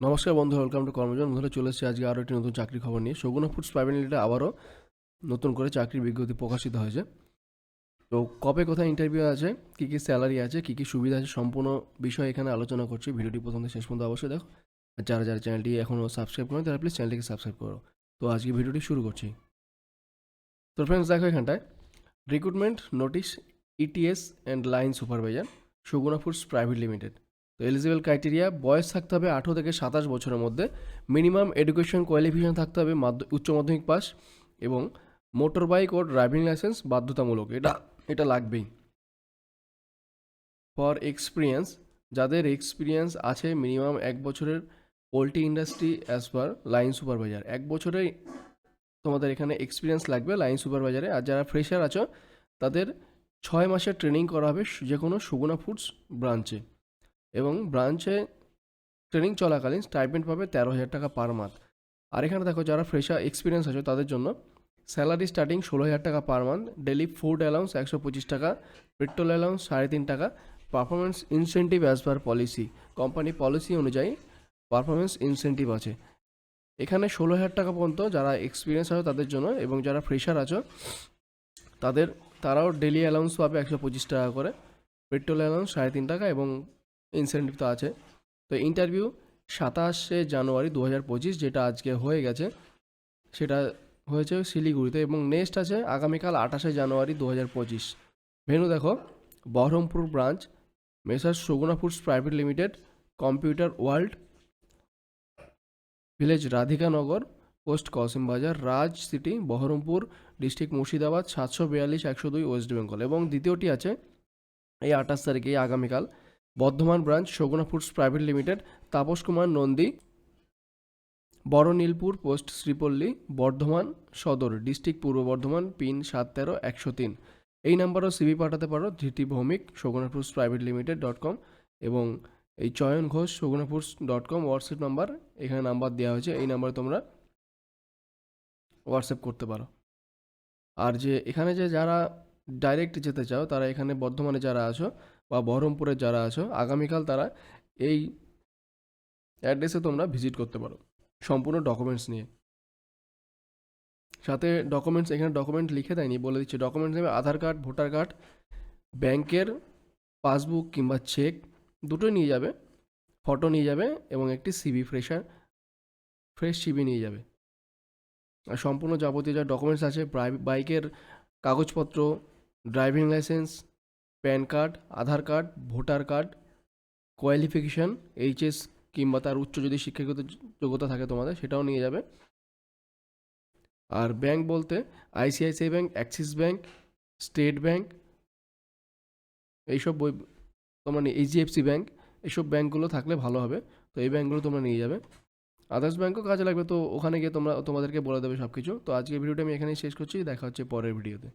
নমস্কার বন্ধু welcome to কর্মজন বন্ধুরা, চলে এসেছি আজকে আরও একটি নতুন চাকরি খবর নিয়ে। সগুনা ফুডস প্রাইভেট লিমিটেড আবারও নতুন করে চাকরির বিজ্ঞপ্তি প্রকাশিত হয়েছে। তো কবে কোথায় ইন্টারভিউ আছে, কী কী স্যালারি আছে, কী কী সুবিধা আছে, সম্পূর্ণ বিষয় এখানে আলোচনা করছি। ভিডিওটি প্রথম শেষ পর্যন্ত অবশ্যই দেখো। আর যারা যারা চ্যানেলটি এখনও সাবস্ক্রাইব করেন, তারা প্লিজ চ্যানেলটিকে সাবস্ক্রাইব করো। তো আজকে ভিডিওটি শুরু করছি। তো ফ্রেন্ডস দেখো এখানটায়। Recruitment notice ETS and line supervisor Saguna foods private limited তো এলিজিবল ক্রাইটেরিয়া বয়স থাকতে হবে আঠেরো থেকে সাতাশ বছরের মধ্যে। মিনিমাম এডুকেশন কোয়ালিফিকেশন থাকতে হবে উচ্চ মাধ্যমিক পাস এবং মোটর বাইক ও ড্রাইভিং লাইসেন্স বাধ্যতামূলক। এটা এটা লাগবেই। ফর এক্সপিরিয়েন্স যাদের এক্সপিরিয়েন্স আছে মিনিমাম এক বছরের poultry industry as per line supervisor এক বছরের তোমাদের এখানে এক্সপিরিয়েন্স লাগবে লাইন সুপারভাইজারে আর যারা ফ্রেশার আছো, তাদের ছয় মাসের ট্রেনিং করা হবে যে কোনো সুগুনা ফুডস ব্রাঞ্চে এবং ব্রাঞ্চে ট্রেনিং চলাকালীন স্টাইপেন্ড পাবে তেরো হাজার টাকা পার মান্থ। আর এখানে দেখো যারা ফ্রেশার এক্সপিরিয়েন্স আছে, তাদের জন্য স্যালারি স্টার্টিং ষোলো হাজার টাকা per month daily food allowance একশো পঁচিশ টাকা, পেট্রোল অ্যালাউন্স সাড়ে তিন টাকা performance incentive as per policy. Company policy অনুযায়ী পারফরমেন্স ইনসেন্টিভ আছে। এখানে ষোলো হাজার টাকা পর্যন্ত যারা এক্সপিরিয়েন্স আছে তাদের জন্য এবং যারা ফ্রেশার আছো, তাদের, তারাও ডেলি অ্যালাউন্স পাবে একশো পঁচিশ টাকা করে, পেট্রোল অ্যালাউন্স সাড়ে তিন টাকা এবং ইনসেন্টিভ তো আছে। তো ইন্টারভিউ সাতাশে জানুয়ারি দু হাজার পঁচিশ যেটা আজকে হয়ে গেছে, সেটা হয়েছে শিলিগুড়িতে এবং নেক্সট আছে আগামীকাল আঠাশে জানুয়ারি দু হাজার পঁচিশ। ভেনু দেখো, Baharampur branch messrs Saguna foods private limited computer world village Radhikanagar post Kasim Bazar Raj city Baharampur district Murshidabad, সাতশো বিয়াল্লিশ, একশো দুই ওয়েস্ট বেঙ্গল এবং দ্বিতীয়টি আছে, এই আঠাশ তারিখে আগামীকাল। Bardhaman branch Saguna foods private limited, Tapas Kumar Nandi, Baranilpur post Sripalli, Bardhaman Sadar, district পূর্ব বর্ধমান, পিন সাত তেরো, একশো তিন। এই নাম্বারও সিবি পাঠাতে পারো, Dhriti Bhowmik Saguna foods private limited dot com এবং এই Chayan Ghosh Saguna foods dot com WhatsApp number, এখানে নাম্বার দেওয়া হয়েছে, এই নাম্বারে তোমরা হোয়াটসঅ্যাপ করতে পারো। আর যে এখানে যে যারা ডাইরেক্ট যেতে চাও, তারা এখানে বর্ধমানে যারা আছো বা বহরমপুরে যারা আছো, আগামীকাল তারা এই অ্যাড্রেসে তোমরা ভিজিট করতে পারো, সম্পূর্ণ ডকুমেন্টস নিয়ে। সাথে ডকুমেন্টস এখানে ডকুমেন্ট লিখে দেয়নি, বলে দিচ্ছে। ডকুমেন্টস নেবে আধার কার্ড ভোটার কার্ড ব্যাংকের পাসবুক কিংবা চেক দুটোই নিয়ে যাবে। ফটো নিয়ে যাবে এবং একটি সিবি ফ্রেশার ফ্রেশ সিবি নিয়ে যাবে। আর সম্পূর্ণ যাবতীয় যা ডকুমেন্টস আছে বাইকের কাগজপত্র driving licence PAN card, Aadhaar card, voter card, qualification, HS কিংবা তার উচ্চ যদি শিক্ষাগত যোগ্যতা থাকে তোমাদের, সেটাও নিয়ে যাবে। আর ব্যাংক বলতে ICICI bank, Axis bank, State bank, এইসব বই, তোমরা এইচডিএফসি ব্যাংক এইসব ব্যাংকগুলো থাকলে ভালো হবে। তো এই ব্যাংকগুলো তোমরা নিয়ে যাবে। আদার্স ব্যাংকও কাজে লাগবে, তো ওখানে গিয়ে তোমরা, তোমাদেরকে বলে দেবে সব কিছু তো আজকের ভিডিওটা আমি এখানেই শেষ করছি। দেখা হচ্ছে পরের ভিডিওতে।